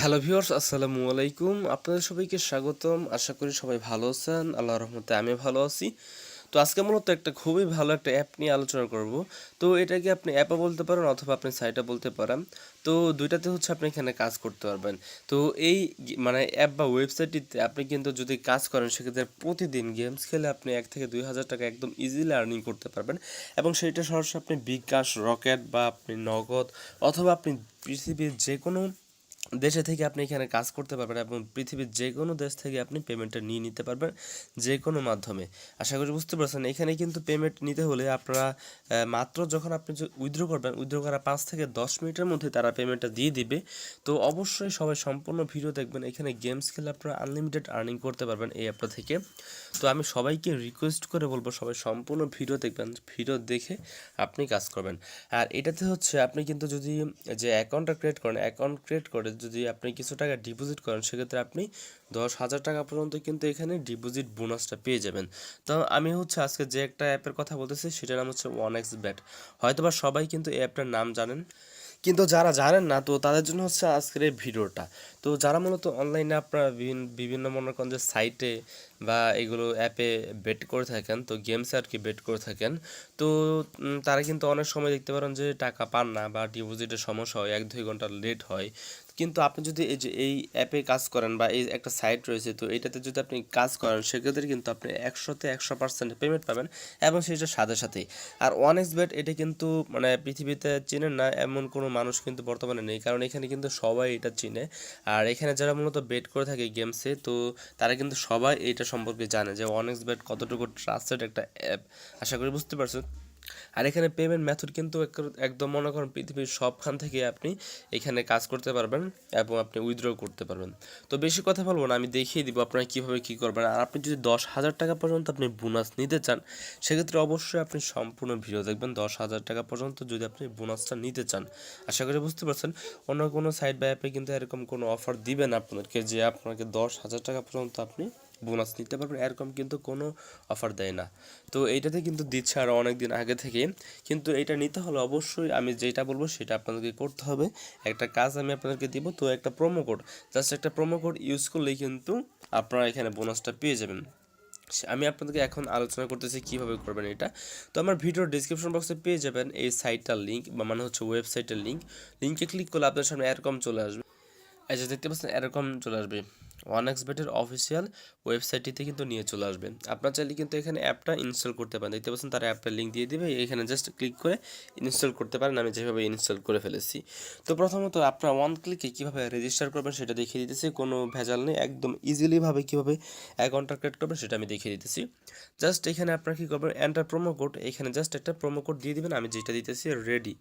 Hello viewers আসসালামু আলাইকুম। আপনাদের সবাইকে স্বাগতম। আশা করি সবাই ভালো আছেন। আল্লাহ রহমতে আমি ভালো আছি। তো আজকে মূলত একটা খুবই ভালো একটা অ্যাপ নিয়ে আলোচনা করব। তো এটাকে আপনি অ্যাপও বলতে পারেন অথবা আপনি সাইটও বলতে পারেন। তো দুইটাতে হচ্ছে আপনি এখানে কাজ করতে পারবেন। তো এই মানে অ্যাপ বা ওয়েবসাইটটিতে আপনি কিন্তু যদি কাজ করেন, সেক্ষেত্রে প্রতিদিন গেমস খেলে আপনি এক থেকে দুই হাজার টাকা একদম ইজিলি আর্নিং করতে পারবেন। এবং সেইটা সরাসরি আপনি বিকাশ রকেট বা আপনি নগদ অথবা আপনি পৃথিবীর যে কোনো দেশে থেকে আপনি এখানে কাজ করতে পারবেন এবং পৃথিবীর যে কোনো দেশ থেকে আপনি পেমেন্টটা নিয়ে নিতে পারবেন যে কোনো মাধ্যমে। আশা করি বুঝতে পারছেন। এখানে কিন্তু পেমেন্ট নিতে হলে আপনারা মাত্র যখন আপনি উইথড্র করবেন উইথড্র করার পাঁচ থেকে দশ মিনিটের মধ্যে তারা পেমেন্টটা দিয়ে দিবে। তো অবশ্যই সবাই সম্পূর্ণ ভিডিও দেখবেন। এখানে গেমস খেলে আপনারা আনলিমিটেড আর্নিং করতে পারবেন এই অ্যাপটা থেকে। তো আমি সবাইকে রিকোয়েস্ট করে বলব, সবাই সম্পূর্ণ ভিডিও দেখবেন ভিডিও দেখে আপনি কাজ করবেন। আর এটাতে হচ্ছে আপনি কিন্তু যদি যে অ্যাকাউন্টটা ক্রিয়েট করেন অ্যাকাউন্ট ক্রিয়েট করে যদি আপনি কিছু টাকা ডিপোজিট করেন, সেক্ষেত্রে আপনি দশ হাজার টাকা পর্যন্ত কিন্তু এখানে ডিপোজিট বোনাসটা পেয়ে যাবেন। তো আমি হচ্ছে আজকে যে একটা অ্যাপের কথা বলতেছি, সেটার নাম হচ্ছে ওয়ান এক্স ব্যাট হয়তোবা সবাই কিন্তু এই অ্যাপটার নাম জানেন। কিন্তু যারা জানেন না, তো তাদের জন্য হচ্ছে আজকের এই ভিডিওটা। তো যারা মূলত অনলাইনে আপনারা বিভিন্ন মনে করেন যে সাইটে বা এগুলো অ্যাপে বেট করে থাকেন, তো গেমসে আর কি বেট করে থাকেন, তো তারা কিন্তু অনেক সময় দেখতে পারেন যে টাকা পান না বা ডিপোজিটের সমস্যা হয়, এক দুই ঘণ্টা লেট হয়। কিন্তু আপনি যদি এই যে, এই অ্যাপে কাজ করেন বা এই একটা সাইট রয়েছে, তো এটাতে যদি আপনি কাজ করেন, সেক্ষেত্রে কিন্তু আপনি একশোতে একশো পার্সেন্ট পেমেন্ট পাবেন এবং সেটা সাথে সাথেই। আর ওয়ান এক্স বেট এটা কিন্তু মানে পৃথিবীতে চেনেন না, এমন কোনো মানুষ কিন্তু বর্তমানে নেই, কারণ এখানে কিন্তু সবাই এটা চিনে। আর এখানে যারা মূলত বেট করে থাকে গেমসে তো তারা কিন্তু সবাই এটা সম্পর্কে জানে যে ওয়ান এক্স বেট কতটুকু ট্রাস্টেড একটা অ্যাপ আশা করি বুঝতে পারছেন। আর এখানে পেমেন্ট মেথড কিন্তু একদম মনে করেন পৃথিবীর সবখান থেকে আপনি এখানে কাজ করতে পারবেন এবং আপনি উইথড্র করতে পারবেন। তো বেশি কথা বলব না, আমি দেখিয়ে দিব আপনারা কীভাবে কী করবেন। আর আপনি যদি দশ হাজার টাকা পর্যন্ত আপনি বোনাস নিতে চান, সেক্ষেত্রে অবশ্যই আপনি সম্পূর্ণ ভিডিও দেখবেন। দশ হাজার টাকা পর্যন্ত যদি আপনি বোনাসটা নিতে চান, আশা করি বুঝতে পারছেন। অন্য কোনো সাইট বা অ্যাপে কিন্তু এরকম কোনো অফার দিবেন আপনাদেরকে যে আপনাকে দশ হাজার টাকা পর্যন্ত আপনি বোনাস নিতে পারবেন এরকম কিন্তু কোনো অফার দেয় না। তো এইটাতে কিন্তু দিচ্ছে আরও অনেক দিন আগে থেকে। কিন্তু এটা নিতে হলে অবশ্যই আমি যেটা বলব সেটা আপনাদেরকে করতে হবে। একটা কাজ আমি আপনাদেরকে দিব, তো একটা প্রোমো কোড জাস্ট একটা প্রোমো কোড ইউজ করলেই কিন্তু আপনারা এখানে বোনাসটা পেয়ে যাবেন। আমি আপনাদেরকে এখন আলোচনা করতেছি কীভাবে করবেন এটা। তো আমার ভিডিওর ডিসক্রিপশন বক্সে পেয়ে যাবেন এই সাইটটার লিঙ্ক বা মানে হচ্ছে ওয়েবসাইটের লিঙ্ক লিঙ্কে ক্লিক করলে আপনার সামনে এরকম চলে আসবে। যে দেখতে পাচ্ছেন এরকম চলে আসবে। ওয়ান এক্স বেটের অফিসিয়াল ওয়েবসাইটটিতে কিন্তু নিয়ে চলে আসবে। আপনার চাইলে কিন্তু এখানে অ্যাপটা ইনস্টল করতে পারেন। দেখতে পাচ্ছেন, তারা অ্যাপটা লিঙ্ক দিয়ে দিবে। এখানে জাস্ট ক্লিক করে ইনস্টল করতে পারেন। আমি যেভাবে ইনস্টল করে ফেলেছি। তো প্রথমত আপনার ওয়ান ক্লিকে কীভাবে রেজিস্টার করবেন সেটা দেখিয়ে দিতেছি। কোনো ভেজাল নেই। একদম ইজিলিভাবে কীভাবে অ্যাকাউন্টটা ক্রিয়েট করবেন সেটা আমি দেখিয়ে দিতেছি। জাস্ট এখানে আপনার কী করবেন? এন্টার প্রোমো কোড এখানে জাস্ট একটা প্রোমো কোড দিয়ে দিবেন। আমি যেটা দিতেছি রেডি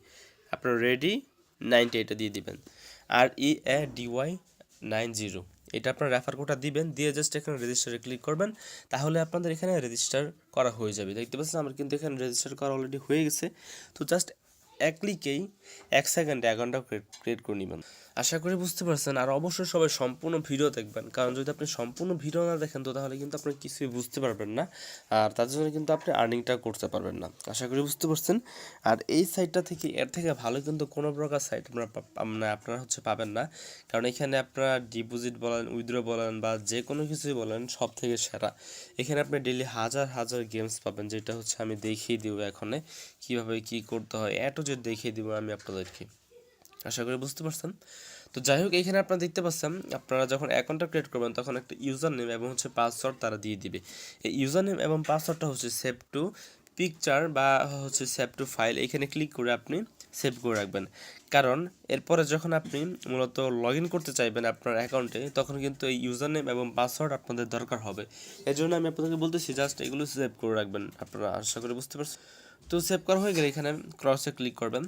আপনার রেডি নাইনটি এটা দিয়ে দিবেন। আর E A D Y nine zero এটা আপনার রেফার কোডটা দিবেন, দিয়ে জাস্ট এখানে রেজিস্টারে ক্লিক করবেন, তাহলে আপনাদের এখানে রেজিস্টার করা হয়ে যাবে। দেখতে পাচ্ছেন, আমার কিন্তু এখানে রেজিস্টার করা অলরেডি হয়ে গেছে। তো জাস্ট এক ক্লিকেই এক সেকেন্ডে অ্যাকাউন্টটা ক্রিয়েট করে নেবেন। আশা করি বুঝতে পারছেন। আর অবশ্যই সবাই সম্পূর্ণ ভিডিও দেখবেন। কারণ যদি আপনি সম্পূর্ণ ভিডিও না দেখেন, তো তাহলে কিন্তু আপনি কিছুই বুঝতে পারবেন না। আর তার জন্য কিন্তু আপনি আর্নিংটা করতে পারবেন না। আশা করি বুঝতে পারছেন। আর এই সাইটটা থেকে, এর থেকে ভালো কিন্তু কোনো প্রকার সাইট আপনারা আপনারা হচ্ছে পাবেন না। কারণ এখানে আপনারা ডিপোজিট বলেন উইথড্র বলেন বা যে কোনো কিছুই বলেন, সব থেকে সেরা। এখানে আপনি ডেলি হাজার হাজার গেমস পাবেন, যেটা হচ্ছে আমি দেখিয়ে দিব এখানে কীভাবে কী করতে হয়। এটো যে দেখিয়ে দিব আমি আপনাদেরকে। আশা করি বুঝতে পারছেন। তো যাই হোক এখানে আপনারা দেখতে পাচ্ছেন, আপনারা যখন অ্যাকাউন্টটা ক্রিয়েট করবেন, তখন একটা ইউজার নেম এবং হচ্ছে পাসওয়ার্ড তারা দিয়ে দিবে। এই ইউজার নেম এবং পাসওয়ার্ডটা হচ্ছে সেভ টু পিকচার বা হচ্ছে সেভ টু ফাইল এখানে ক্লিক করে আপনি সেভ করে রাখবেন। কারণ এরপরে যখন আপনি মূলত লগ করতে চাইবেন আপনার অ্যাকাউন্টে তখন কিন্তু এই ইউজার নেম এবং পাসওয়ার্ড আপনাদের দরকার হবে। এর জন্য আমি আপনাদেরকে বলতেছি জাস্ট এগুলো সেভ করে রাখবেন। আপনারা আশা করি বুঝতে পারছেন। তো সেভ করা হয়ে গেলে এখানে ক্রসে ক্লিক করবেন।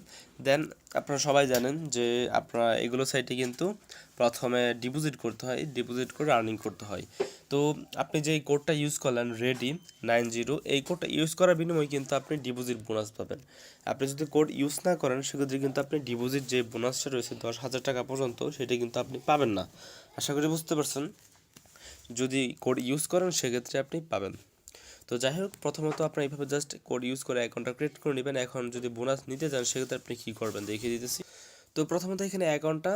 দেন আপনারা সবাই জানেন যে আপনারা এগুলো সাইটে কিন্তু প্রথমে ডিপোজিট করতে হয় ডিপোজিট করে আর্নিং করতে হয়। তো আপনি যে কোডটা ইউজ করলেন রেডি নাইন জিরো এই কোডটা ইউজ করার বিনিময়ে কিন্তু আপনি ডিপোজিট বোনাস পাবেন। আপনি যদি কোড ইউজ না করেন, সেক্ষেত্রে কিন্তু আপনি ডিপোজিট যে বোনাসটা রয়েছে, দশ হাজার টাকা পর্যন্ত, সেটা কিন্তু আপনি পাবেন না। আশা করি বুঝতে পারছেন। যদি কোড ইউজ করেন, সেক্ষেত্রে আপনি পাবেন। তো যাই হোক প্রথমত আপনার এইভাবে জাস্ট কোড ইউজ করে অ্যাকাউন্টটা ক্রিয়েট করে নেবেন। এখন যদি বোনাস নিতে চান, সেক্ষেত্রে আপনি কী করবেন দেখিয়ে দিতেছি। তো প্রথমত এখানে অ্যাকাউন্টটা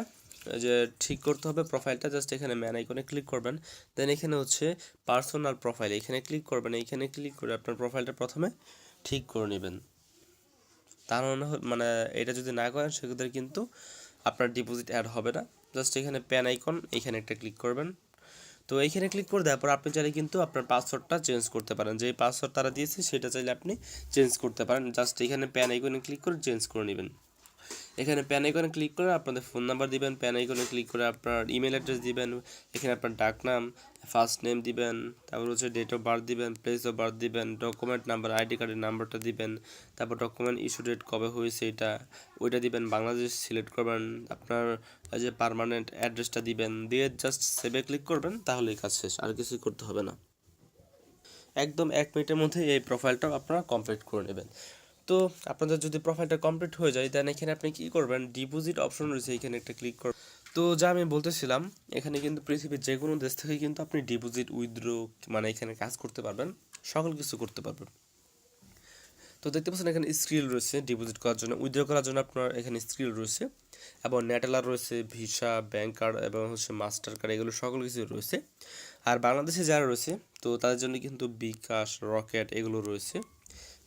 যে ঠিক করতে হবে প্রোফাইলটা জাস্ট এখানে ম্যান আইকনে ক্লিক করবেন। দেন এখানে হচ্ছে পার্সোনাল প্রোফাইল এখানে ক্লিক করবেন। এইখানে ক্লিক করে আপনার প্রোফাইলটা প্রথমে ঠিক করে নেবেন। তা না হলে মানে এটা যদি না করেন, সেক্ষেত্রে কিন্তু আপনার ডিপোজিট অ্যাড হবে না। জাস্ট এখানে প্যান আইকন এখানে একটা ক্লিক করবেন। তো এইখানে ক্লিক করে দেওয়ার পর আপনি চাইলে কিন্তু আপনার পাসওয়ার্ডটা চেঞ্জ করতে পারেন। যে পাসওয়ার্ড তারা দিয়েছে, সেটা চাইলে আপনি চেঞ্জ করতে পারেন। জাস্ট এখানে প্যান আইকনে ক্লিক করে চেঞ্জ করে নেবেন। এখানে প্যান আইকনে ক্লিক করে আপনাদের ফোন নাম্বার দিবেন প্যান আইকনে ক্লিক করে আপনার ইমেল অ্যাড্রেস দিবেন, এখানে আপনার ডাক নাম ফার্স্ট নেম দিবেন, তারপর হচ্ছে ডেট অফ বার্থ দিবেন প্লেস অফ বার্থ দিবেন ডকুমেন্ট নাম্বার আইডি কার্ডের নাম্বারটা দিবেন, তারপর ডকুমেন্ট ইস্যু ডেট কবে হয়েছে এটা, ওইটা দিবেন, বাংলাদেশ সিলেক্ট করবেন, আপনার যে পারমানেন্ট অ্যাড্রেসটা দিবেন, দিয়ে জাস্ট সেভে ক্লিক করবেন তাহলেই কাজ শেষ, আর কিছুই করতে হবে না। একদম এক মিনিটের মধ্যে এই প্রোফাইলটা আপনারা কমপ্লিট করে নেবেন। তো আপনাদের যদি প্রোফাইলটা কমপ্লিট হয়ে যায় দেন এখানে আপনি কি করবেন? ডিপোজিট অপশন রয়েছে, এখানে একটা ক্লিক করবেন। তো যা আমি বলতেছিলাম, এখানে কিন্তু পৃথিবীর যে কোনো দেশ থেকে কিন্তু আপনি ডিপোজিট উইথড্র মানে এখানে কাজ করতে পারবেন, সকল কিছু করতে পারবেন। তো দেখতে পাচ্ছেন এখানে স্ক্রিল রয়েছে ডিপোজিট করার জন্য উইথড্র করার জন্য আপনার এখানে স্ক্রিল রয়েছে, এবং নেটেলার রয়েছে ভিসা ব্যাংক কার্ড এবং হচ্ছে মাস্টার কার্ড এগুলো সকল কিছু রয়েছে। আর বাংলাদেশে যারা রয়েছে, তো তাদের জন্য কিন্তু বিকাশ রকেট এগুলো রয়েছে।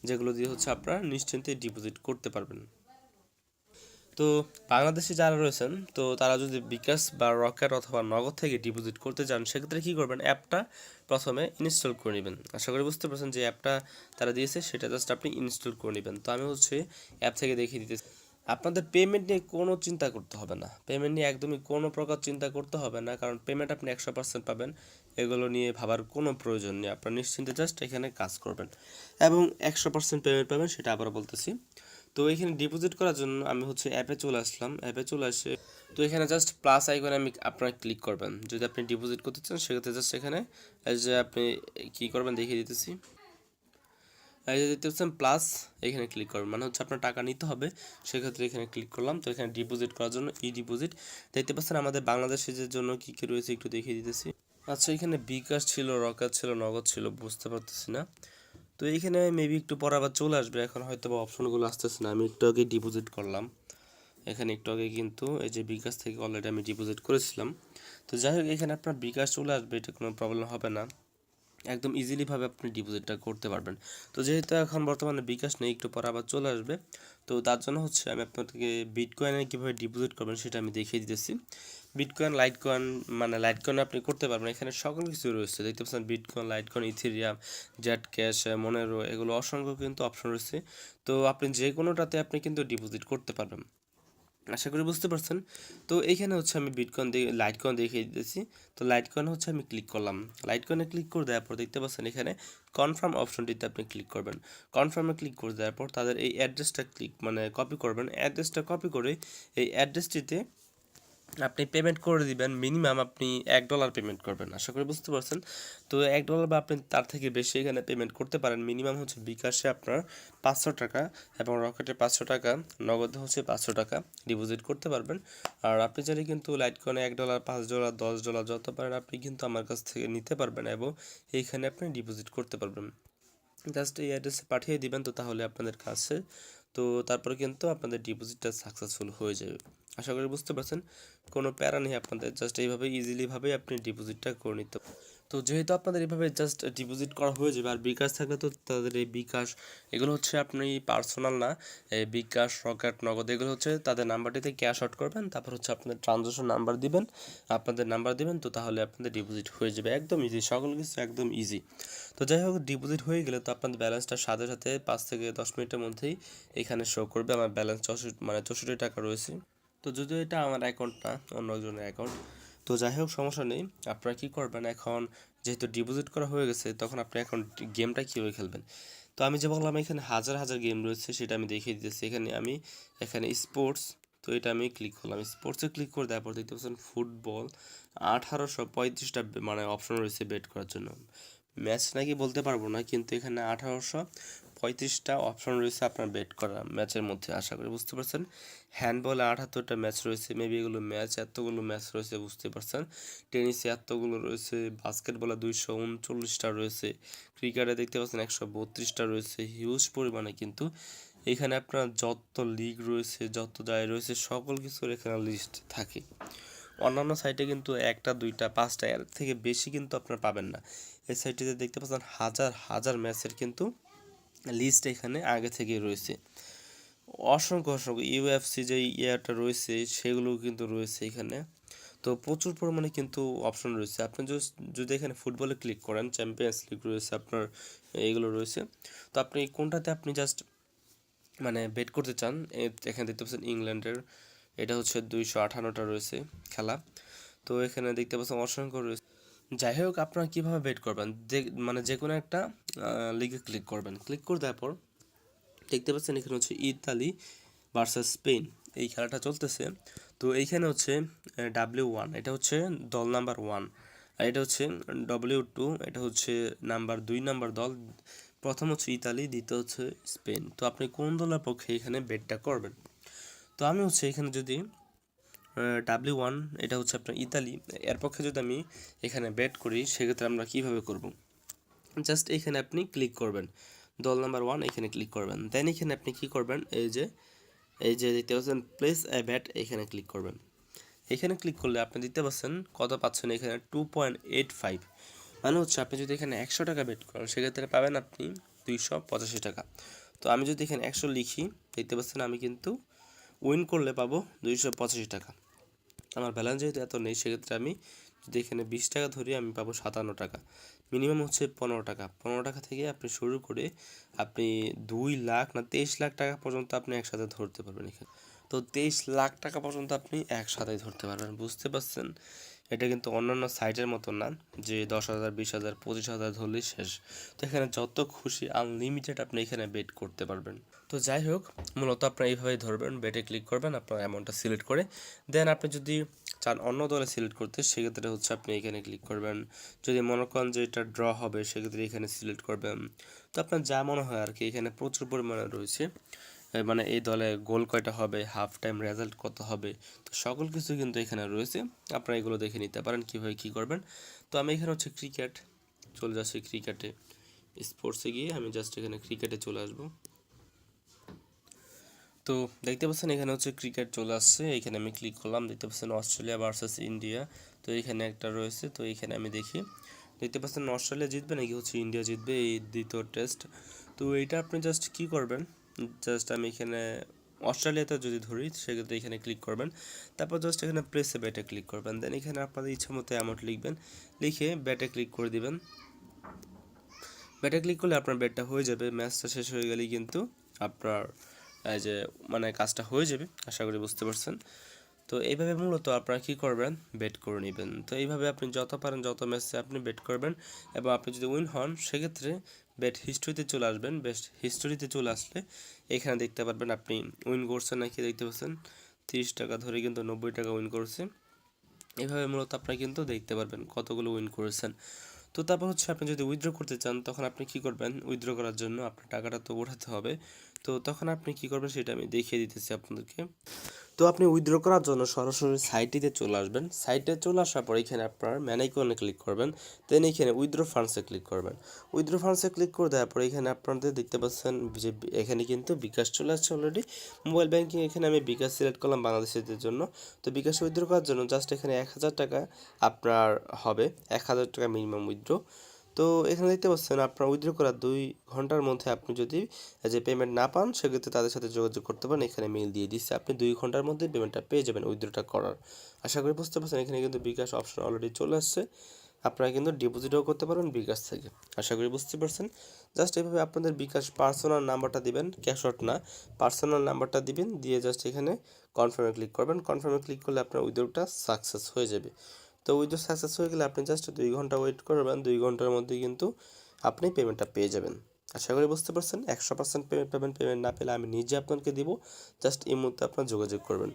যেগুলো দিয়ে হচ্ছে আপনারা নিশ্চিন্তে ডিপোজিট করতে পারবেন। তো বাংলাদেশে যারা রয়েছেন, তো তারা যদি বিকাশ বা রকেট অথবা নগদ থেকে ডিপোজিট করতে চান, সেক্ষেত্রে কী করবেন? অ্যাপটা প্রথমে ইনস্টল করে নেবেন। আশা করি বুঝতে পারছেন যে অ্যাপটা তারা দিয়েছে, সেটা জাস্ট আপনি ইনস্টল করে নেবেন। তো আমি হচ্ছে অ্যাপ থেকে দেখিয়ে দিতেছি। আপনাদের পেমেন্ট নিয়ে কোনো চিন্তা করতে হবে না। পেমেন্ট নিয়ে একদমই কোনো প্রকার চিন্তা করতে হবে না, কারণ পেমেন্ট আপনি একশো পার্সেন্ট পাবেন। এগুলো নিয়ে ভাবার কোনো প্রয়োজন নেই। আপনার নিশ্চিন্তে জাস্ট এখানে কাজ করবেন এবং একশো পার্সেন্ট পেমেন্ট পাবেন, সেটা আবারও বলতেছি। তো এখানে ডিপোজিট করার জন্য আমি হচ্ছে অ্যাপে চলে আসলাম। অ্যাপে চলে আসে, তো এখানে জাস্ট প্লাস আইকনে আমি আপনারা ক্লিক করবেন। যদি আপনি ডিপোজিট করতে চান, সেক্ষেত্রে জাস্ট এখানে যে আপনি কী করবেন দেখিয়ে দিতেছি। এই যে দেখতে পাচ্ছেন প্লাস এখানে ক্লিক করবেন। মানে হচ্ছে আপনার টাকা নিতে হবে, সেক্ষেত্রে এখানে ক্লিক করলাম। তো এখানে ডিপোজিট করার জন্য ই ডিপোজিট দেখতে পাচ্ছেন, আমাদের বাংলাদেশের জন্য কী কী রয়েছে একটু দেখিয়ে দিতেছি। আচ্ছা এখানে বিকাশ ছিল, রকাত ছিল, নগদ ছিল, বুঝতে পারতেছি না। তো এইখানে মেবি একটু পরে আবার চলে আসবে, এখন হয়তো বা অপশনগুলো আসতেছে না। আমি একটু আগে ডিপোজিট করলাম। এখানে একটু আগে কিন্তু এই যে বিকাশ থেকে অলরেডি আমি ডিপোজিট করেছিলাম। তো যাই হোক, এখানে আপনার বিকাশ চলে আসবে, এটা কোনো প্রবলেম হবে না। একদম ইজিলিভাবে আপনি ডিপোজিটটা করতে পারবেন। তো যেহেতু এখন বর্তমানে বিকাশ নেই, একটু পরে আবার চলে আসবে। তো তার জন্য হচ্ছে আমি আপনাদেরকে বিটকয়েনে কীভাবে ডিপোজিট করবেন সেটা আমি দেখিয়ে দিতেছি। বিটকয়েন লাইট কয়েন মানে লাইট কয়েন আপনি করতে পারবেন। এখানে সকল কিছু রয়েছে। দেখতে পাচ্ছেন bitcoin litecoin ethereum Zcash Monero এগুলো অসংখ্য কিন্তু অপশন রয়েছে। তো আপনি যে কোনোটাতে আপনি কিন্তু ডিপোজিট করতে পারবেন। আশা করি বুঝতে পারছেন। তো এইখানে হচ্ছে আমি বিটকয়েন দিয়ে লাইট কয়েন দেখিয়ে দিতেছি। তো লাইট কয়েন হচ্ছে আমি ক্লিক করলাম। লাইট কয়েনে ক্লিক করে দেওয়ার পর দেখতে পাচ্ছেন এখানে কনফার্ম অপশনটিতে আপনি ক্লিক করবেন। কনফার্মে ক্লিক করে দেওয়ার পর তাদের এই অ্যাড্রেসটা ক্লিক মানে কপি করবেন। অ্যাড্রেসটা কপি করে এই অ্যাড্রেসটিতে আপনি পেমেন্ট করে দিবেন মিনিমাম আপনি এক ডলার পেমেন্ট করবেন, আশা করি বুঝতে পারছেন। তো এক ডলার বা আপনি তার থেকে বেশি এখানে পেমেন্ট করতে পারেন মিনিমাম হচ্ছে বিকাশে আপনার পাঁচশো টাকা এবং রকেটে পাঁচশো টাকা, নগদে হচ্ছে পাঁচশো টাকা ডিপোজিট করতে পারবেন। আর আপনি চাইলে কিন্তু লাইট কয়েনে এক ডলার পাঁচ ডলার দশ ডলার যত পারেন আপনি কিন্তু আমার কাছ থেকে নিতে পারবেন এবং এইখানে আপনি ডিপোজিট করতে পারবেন। জাস্ট এই অ্যাড্রেসে পাঠিয়ে দিবেন, তো তাহলে আপনাদের কাছে তো তারপরে কিন্তু আপনাদের ডিপোজিটটা সাকসেসফুল হয়ে যাবে। আশা করি বুঝতে পারছেন, কোনো প্যারা নেই আপনাদের জাস্ট এইভাবে ইজিলিভাবেই আপনি ডিপোজিটটা করে নিতে তো যেহেতু আপনাদের এভাবে জাস্ট ডিপোজিট করা হয়ে যাবে আর বিকাশ থাকলে তো তাদের এই বিকাশ, এগুলো হচ্ছে আপনি পার্সোনাল না, এই বিকাশ, রকেট, নগদ, এগুলো হচ্ছে তাদের নাম্বারটিতে ক্যাশ আউট করবেন, তারপর হচ্ছে আপনাদের ট্রানজাকশন নাম্বার দিবেন, আপনাদের নাম্বার দিবেন, তো তাহলে আপনাদের ডিপোজিট হয়ে যাবে। একদম ইজি সকল কিছু একদম ইজি তো যাই হোক ডিপোজিট হয়ে গেলে তো আপনাদের ব্যালেন্সটা সাথে সাথে পাঁচ থেকে দশ মিনিটের মধ্যেই এখানে শো করবে, আমার ব্যালেন্স চৌষট্টি মানে চৌষট্টি টাকা রয়েছে। তো যদিও এটা আমার অ্যাকাউন্ট না, অন্য একজনের অ্যাকাউন্ট তো যাই হোক সমস্যা নেই। আপনারা কী করবেন এখন? যেহেতু ডিপোজিট করা হয়ে গেছে, তখন আপনি এখন গেমটা কীভাবে খেলবেন? তো আমি যে বললাম, এখানে হাজার হাজার গেম রয়েছে, সেটা আমি দেখিয়ে দিতেছি। এখানে আমি, এখানে স্পোর্টস তো এটা আমি ক্লিক করলাম। স্পোর্টসে ক্লিক করে দেওয়ার পর দেখতে পাচ্ছেন ফুটবল আঠারোশো পঁয়ত্রিশটা মানে অপশন রয়েছে বেট করার জন্য। ম্যাচ নাকি বলতে পারব না, কিন্তু এখানে আঠারোশো পঁয়ত্রিশটা অপশন রয়েছে আপনার বেট করা ম্যাচের মধ্যে, আশা করি বুঝতে পারছেন। হ্যান্ডবলে আঠাত্তরটা ম্যাচ রয়েছে মেবি এগুলো ম্যাচ, এতগুলো ম্যাচ রয়েছে, বুঝতে পারছেন। টেনিসে এতগুলো রয়েছে বাস্কেটবলে দুইশো উনচল্লিশটা রয়েছে ক্রিকেটে দেখতে পাচ্ছেন একশো বত্রিশটা রয়েছে হিউজ পরিমাণে কিন্তু। এখানে আপনার যত লিগ রয়েছে, যত জায়গায় রয়েছে, সকল কিছুর এখানে লিস্ট থাকে। অন্যান্য সাইটে কিন্তু একটা, দুইটা, পাঁচটা, এর থেকে বেশি কিন্তু আপনার পাবেন না। এই সাইটটিতে দেখতে পাচ্ছেন হাজার হাজার ম্যাচের কিন্তু লিস্ট এখানে আগে থেকে রয়েছে। অসংখ্য অসংখ্য ইউএফসি যে ইয়ারটা রয়েছে সেগুলো কিন্তু রয়েছে এখানে। তো প্রচুর পরিমাণে কিন্তু অপশন রয়েছে। আপনি যদি এখানে ফুটবলে ক্লিক করেন চ্যাম্পিয়ন্স লিগ রয়েছে আপনার এইগুলো রয়েছে। তো আপনি কোনটাতে আপনি জাস্ট মানে বেট করতে চান এখানে দেখতে পাচ্ছেন ইংল্যান্ডের, এটা হচ্ছে দুইশো আঠান্নটা রয়েছে খেলা। তো এখানে দেখতে পাচ্ছেন অসংখ্য রয়েছে। যাই হোক আপনারা কীভাবে বেট করবেন? যে মানে যে কোনো একটা লিগে ক্লিক করবেন। ক্লিক করে দেওয়ার পর, দেখতে পাচ্ছেন এখানে হচ্ছে ইতালি ভার্সাস স্পেন। এই খেলাটা চলতেছে। তো এইখানে হচ্ছে ডাব্লিউ ওয়ান এটা হচ্ছে দল নাম্বার ওয়ান আর এটা হচ্ছে ডব্লিউ টু এটা হচ্ছে নাম্বার দুই নাম্বার দল। প্রথম হচ্ছে ইতালি, দ্বিতীয় হচ্ছে স্পেন। তো আপনি কোন দলের পক্ষে এখানে বেটটা করবেন? তো আমি হচ্ছে এখানে যদি ডাব্লিউ ওয়ান এটা হচ্ছে আপনার ইতালি। এর পক্ষে যদি আমি এখানে বেট করি, সেক্ষেত্রে আমরা কীভাবে করব? জাস্ট এখানে আপনি ক্লিক করবেন। দল নাম্বার ওয়ান এখানে ক্লিক করবেন। দেন এখানে আপনি কি করবেন? এই যে এই যে দেখতে পাচ্ছেন প্লেস এ ব্যাট এখানে ক্লিক করবেন। এখানে ক্লিক করলে আপনি দিতে পাচ্ছেন কত পাচ্ছেন এখানে? টু পয়েন্ট এইট ফাইভ মানে হচ্ছে আপনি যদি এখানে একশো টাকা বেট করেন, সেক্ষেত্রে পাবেন আপনি দুইশো পঁচাশি টাকা। তো আমি যদি এখানে একশো লিখি, দেখতে পাচ্ছেন আমি কিন্তু উইন করলে পাবো দুইশো পঁচাশি টাকা। আমার ব্যালেন্স যেহেতু এত নেই, সেক্ষেত্রে আমি যদি এখানে বিশ টাকা ধরি, আমি পাবো সাতান্ন টাকা। মিনিমাম হচ্ছে পনেরো টাকা। পনেরো টাকা থেকে আপনি শুরু করে আপনি দুই লাখ না তেইশ লাখ টাকা পর্যন্ত আপনি একসাথে ধরতে পারবেন এখানে। তো তেইশ লাখ টাকা পর্যন্ত আপনি একসাথে ধরতে পারবেন, বুঝতে পারছেন? এটা কিন্তু অন্যান্য সাইটের মতো না যে দশ হাজার, বিশ হাজার, পঁচিশ হাজার ধরলেই শেষ। তো এখানে যত খুশি আনলিমিটেড আপনি এখানে বেট করতে পারবেন। তো যাই হোক, মূলত আপনার এইভাবেই ধরবেন বেটে ক্লিক করবেন, আপনার অ্যামাউন্টটা সিলেক্ট করে দেন আপনি যদি চান অন্য দলে সিলেক্ট করতে, সেক্ষেত্রে হচ্ছে আপনি এখানে ক্লিক করবেন। যদি মনে করেন যে এটা ড্র হবে, সেক্ষেত্রে এখানে সিলেক্ট করবেন। তো আপনার যা মনে হয় আর কি, এখানে প্রচুর পরিমাণে রয়েছে। মানে এই দলে গোল কয়টা হবে হাফ টাইম রেজাল্ট কত হবে, তো সকল কিছু কিন্তু এখানে রয়েছে। আপনারা এগুলো দেখে নিতে পারেন কীভাবে কী করবেন। তো আমি এখানে হচ্ছে ক্রিকেট চলে যাচ্ছি ক্রিকেটে স্পোর্টসে গিয়ে আমি জাস্ট এখানে ক্রিকেটে চলে আসব। তো দেখতে পাচ্ছেন এখানে হচ্ছে ক্রিকেট চলে আসছে, এখানে আমি ক্লিক করলাম, দেখতে পাচ্ছেন অস্ট্রেলিয়া ভার্সেস ইন্ডিয়া। তো এখানে একটা রয়েছে, তো এখানে আমি দেখি। দেখতে পাচ্ছেন অস্ট্রেলিয়া জিতবে নাকি হচ্ছে ইন্ডিয়া জিতবে, এই দ্বিতীয় টেস্ট তো এইটা আপনি জাস্ট কি করবেন? জাস্ট আমি এখানে অস্ট্রেলিয়াতে যদি ধরি, সেক্ষেত্রে এখানে ক্লিক করবেন। তারপর জাস্ট এখানে প্লেসে ব্যাটে ক্লিক করবেন। দেন এখানে আপনাদের ইচ্ছা মতো অ্যামাউন্ট লিখবেন। লিখে ব্যাটে ক্লিক করে দিবেন। ব্যাটে ক্লিক করলে আপনার ব্যাটটা হয়ে যাবে। ম্যাচটা শেষ হয়ে গেলেই কিন্তু আপনার যে মানে কাজটা হয়ে যাবে। আশা করি বুঝতে পারছেন। তো এইভাবে মূলত আপনারা কী করবেন? বেট করে নেবেন। তো এইভাবে আপনি যত পারেন যত ম্যাচে আপনি বেট করবেন এবং আপনি যদি উইন হন, সেক্ষেত্রে বেট হিস্ট্রিতে চলে আসবেন। বেস্ট হিস্টোরিতে চলে আসলে এখানে দেখতে পারবেন আপনি উইন করছেন নাকি দেখতে পাচ্ছেন? তিরিশ টাকা ধরে কিন্তু নব্বই টাকা উইন করছে। এভাবে মূলত আপনারা কিন্তু দেখতে পারবেন কতগুলো উইন করেছেন। তো তারপর হচ্ছে আপনি যদি উইথড্র করতে চান, তখন আপনি কি করবেন? উইথড্র করার জন্য আপনার টাকাটা তো ওঠাতে হবে। তো তখন আপনি কি করবেন সেটা আমি দেখিয়ে দিতেছি আপনাদেরকে। তো আপনি উইথড্র করার জন্য সরাসরি সাইটটিতে চলে আসবেন। সাইটে চলে আসার পর এখানে আপনার ম্যানাইকনে ক্লিক করবেন দেন এখানে উইথড্র ফান্ডসে ক্লিক করবেন। উইথড্র ফান্ডসে ক্লিক করে দেওয়ার পর এখানে আপনাদের দেখতে পাচ্ছেন যে এখানে কিন্তু বিকাশ চলে আসছে অলরেডি মোবাইল ব্যাংকিং এখানে আমি বিকাশ সিলেক্ট করলাম বাংলাদেশিদের জন্য। তো বিকাশ উইথড্র করার জন্য জাস্ট এখানে এক হাজার টাকা আপনার হবে, এক হাজার টাকা মিনিমাম উইথড্র তো এখানে দেখতে পাচ্ছেন আপনার উইথড্র করার দুই ঘণ্টার মধ্যে আপনি যদি যে পেমেন্ট না পান, সেক্ষেত্রে তাদের সাথে যোগাযোগ করতে পারেন। এখানে মেল দিয়ে দিচ্ছে। আপনি দুই ঘণ্টার মধ্যে পেমেন্টটা পেয়ে যাবেন উইথড্রটা করার। আশা করি বুঝতে পারছেন, এখানে কিন্তু বিকাশ অপশন অলরেডি চলে আসছে। আপনারা কিন্তু ডিপোজিটও করতে পারবেন বিকাশ থেকে। আশা করি বুঝতে পারছেন। জাস্ট এভাবে আপনাদের বিকাশ পার্সোনাল নাম্বারটা দিবেন ক্যাশট না পার্সোনাল নাম্বারটা দিবেন, দিয়ে জাস্ট এখানে কনফার্মে ক্লিক করবেন। কনফার্মে ক্লিক করলে আপনার উইথড্রটা সাকসেস হয়ে যাবে। তো উইথড্র সাকসেস হয়ে গেলে আপনি জাস্ট দুই ঘণ্টা ওয়েট করবেন, দুই ঘণ্টার মধ্যে কিন্তু আপনি পেমেন্টটা পেয়ে যাবেন। আশা করি বুঝতে পারছেন, একশো পার্সেন্ট পেমেন্ট পাবেন পেমেন্ট না পেলে আমি নিজে আপনাকে দিব জাস্ট এই মুহূর্তে আপনার যোগাযোগ করবেন।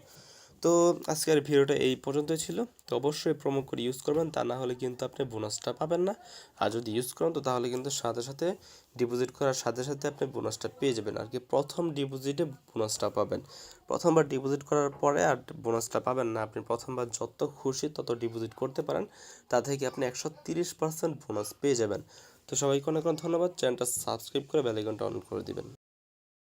তো আজকের ভিডিওটা এই পর্যন্তই ছিল। তো অবশ্যই প্রোমো কোড ইউজ করবেন, তা না হলে কিন্তু আপনি বোনাসটা পাবেন না। আর যদি ইউজ করেন, তো তাহলে কিন্তু সাথে সাথে ডিপোজিট করার সাথে সাথে আপনি বোনাসটা পেয়ে যাবেন। আর কি প্রথম ডিপোজিটে বোনাসটা পাবেন। প্রথমবার ডিপোজিট করার পরে আর বোনাসটা পাবেন না। আপনি প্রথমবার যত খুশি তত ডিপোজিট করতে পারেন। তা থেকে আপনি একশো তিরিশ পার্সেন্ট বোনাস পেয়ে যাবেন। তো সবাইকে অনেক অনেক ধন্যবাদ। চ্যানেলটা সাবস্ক্রাইব করে বেলাইকনটা অন করে দিবেন।